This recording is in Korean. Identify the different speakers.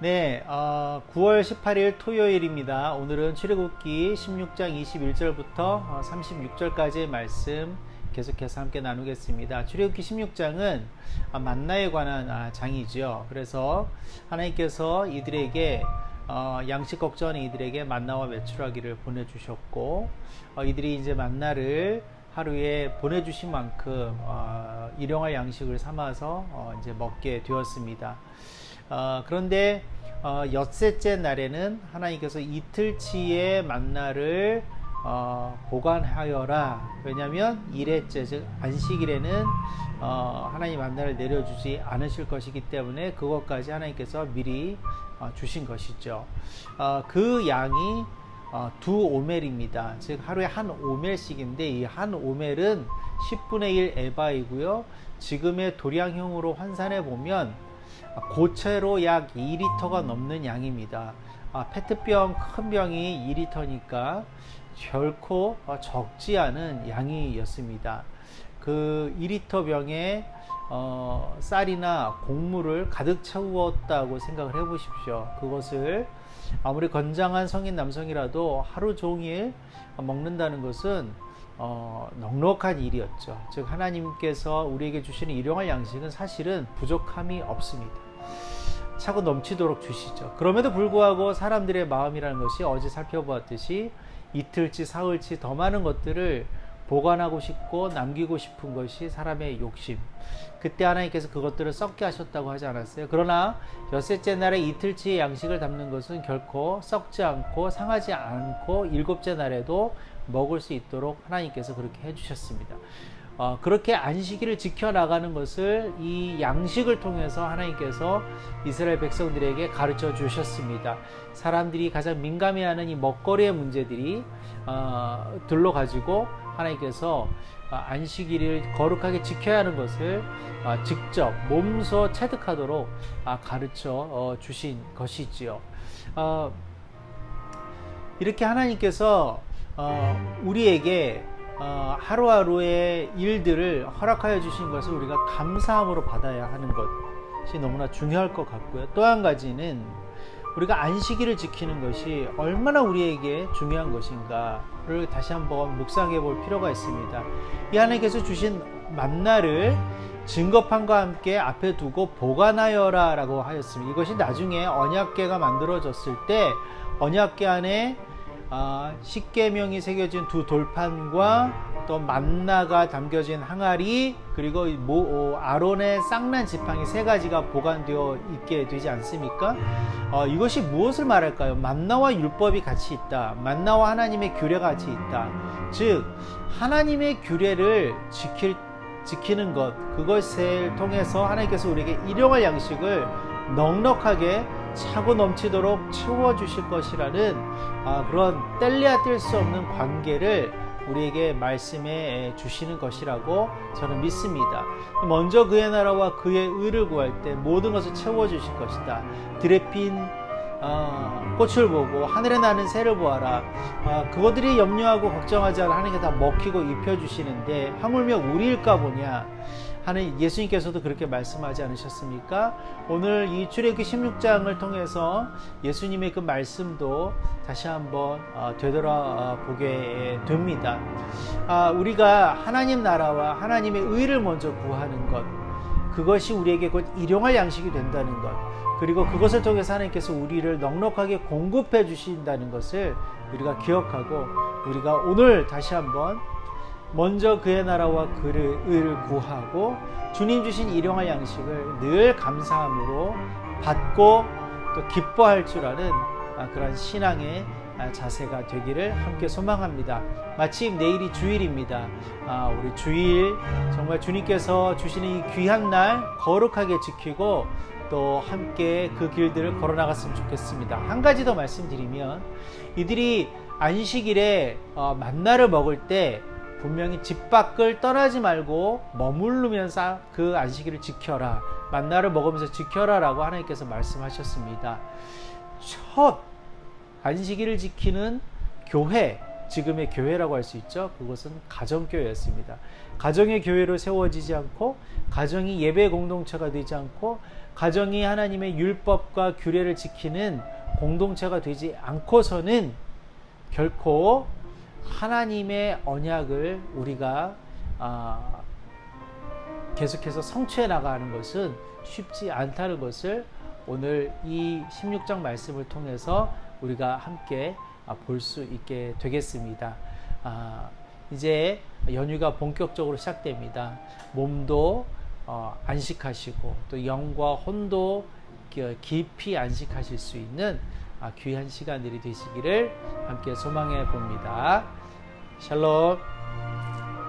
Speaker 1: 네, 어, 9월 18일 토요일입니다. 오늘은 출애굽기 16장 21절부터 36절까지의 말씀 계속해서 함께 나누겠습니다. 출애굽기 16장은 만나에 관한 아, 장이죠. 그래서 하나님께서 이들에게 어, 양식 걱정하는 이들에게 만나와 매출하기를 보내주셨고 어, 이들이 이제 만나를 하루에 보내주신 만큼 어, 일용할 양식을 삼아서 어, 이제 먹게 되었습니다. 어, 그런데 어, 엿새째 날에는 하나님께서 이틀치의 만나를 어, 보관하여라. 왜냐하면 일회째 즉 안식일에는 어, 하나님 만나를 내려주지 않으실 것이기 때문에 그것까지 하나님께서 미리 어, 주신 것이죠. 어, 그 양이 어, 두 오멜입니다. 즉 하루에 한 오멜씩인데 이 한 오멜은 10분의 1 에바이고요. 지금의 도량형으로 환산해 보면 고체로 약 2리터가 넘는 양입니다. 아, 페트병 큰 병이 2리터니까 결코 적지 않은 양이었습니다. 그 2리터 병에 어, 쌀이나 곡물을 가득 채웠다고 생각을 해 보십시오. 그것을 아무리 건장한 성인 남성이라도 하루 종일 먹는다는 것은 어, 넉넉한 일이었죠. 즉 하나님께서 우리에게 주시는 일용할 양식은 사실은 부족함이 없습니다. 차고 넘치도록 주시죠. 그럼에도 불구하고 사람들의 마음이라는 것이 어제 살펴보았듯이 이틀치, 사흘치 더 많은 것들을 보관하고 싶고 남기고 싶은 것이 사람의 욕심. 그때 하나님께서 그것들을 썩게 하셨다고 하지 않았어요. 그러나 엿새째 날에 이틀치의 양식을 담는 것은 결코 썩지 않고 상하지 않고 일곱째 날에도 먹을 수 있도록 하나님께서 그렇게 해주셨습니다. 어, 그렇게 안식일을 지켜나가는 것을 이 양식을 통해서 하나님께서 이스라엘 백성들에게 가르쳐 주셨습니다. 사람들이 가장 민감해하는 이 먹거리의 문제들이 어, 들러 가지고 하나님께서 어, 안식일을 거룩하게 지켜야 하는 것을 어, 직접 몸소 체득하도록 아, 가르쳐 어, 주신 것이지요. 이렇게 하나님께서 우리에게 하루하루의 일들을 허락하여 주신 것을 우리가 감사함으로 받아야 하는 것이 너무나 중요할 것 같고요. 또 한 가지는 우리가 안식일을 지키는 것이 얼마나 우리에게 중요한 것인가를 다시 한번 묵상해 볼 필요가 있습니다. 이 하나님께서 주신 만나를 증거판과 함께 앞에 두고 보관하여라 라고 하였습니다. 이것이 나중에 언약계가 만들어졌을 때 언약계 안에 아, 십계명이 새겨진 두 돌판과 또 만나가 담겨진 항아리 그리고 모, 어, 아론의 쌍난 지팡이 세 가지가 보관되어 있게 되지 않습니까? 어, 이것이 무엇을 말할까요? 만나와 율법이 같이 있다. 만나와 하나님의 규례가 같이 있다. 즉 하나님의 규례를 지킬 지키는 것 그것을 통해서 하나님께서 우리에게 일용할 양식을 넉넉하게 차고 넘치도록 채워 주실 것이라는 아, 그런 뗄래야 뗄 수 없는 관계를 우리에게 말씀해 주시는 것이라고 저는 믿습니다. 먼저 그의 나라와 그의 의를 구할 때 모든 것을 채워 주실 것이다. 드레핀 어, 꽃을 보고 하늘에 나는 새를 보아라. 어, 그것들이 염려하고 걱정하지 않아 하나님께 다 먹히고 입혀 주시는데 하물며 우리일까 보냐. 하는 예수님께서도 그렇게 말씀하지 않으셨습니까? 오늘 이 출애굽기 16장을 통해서 예수님의 그 말씀도 다시 한번 어, 되돌아보게 됩니다. 아, 우리가 하나님 나라와 하나님의 의를 먼저 구하는 것, 그것이 우리에게 곧 일용할 양식이 된다는 것, 그리고 그것을 통해서 하나님께서 우리를 넉넉하게 공급해 주신다는 것을 우리가 기억하고 우리가 오늘 다시 한번 먼저 그의 나라와 그를 의를 구하고 주님 주신 일용할 양식을 늘 감사함으로 받고 또 기뻐할 줄 아는 아, 그런 신앙의 아, 자세가 되기를 함께 소망합니다. 마침 내일이 주일입니다. 아, 우리 주일 정말 주님께서 주시는 이 귀한 날 거룩하게 지키고 또 함께 그 길들을 걸어 나갔으면 좋겠습니다. 한 가지 더 말씀드리면 이들이 안식일에 어, 만나를 먹을 때 분명히 집 밖을 떠나지 말고 머무르면서 그 안식일을 지켜라. 만나를 먹으면서 지켜라라고 하나님께서 말씀하셨습니다. 첫 안식일을 지키는 교회, 지금의 교회라고 할 수 있죠. 그것은 가정교회였습니다. 가정의 교회로 세워지지 않고 가정이 예배 공동체가 되지 않고 가정이 하나님의 율법과 규례를 지키는 공동체가 되지 않고서는 결코 하나님의 언약을 우리가 아, 계속해서 성취해 나가는 것은 쉽지 않다는 것을 오늘 이 16장 말씀을 통해서 우리가 함께 아, 볼수 있게 되겠습니다. 아, 이제 연휴가 본격적으로 시작됩니다. 몸도 어, 안식하시고 또 영과 혼도 기- 깊이 안식하실 수 있는 아, 귀한 시간들이 되시기를 함께 소망해 봅니다. 샬롬.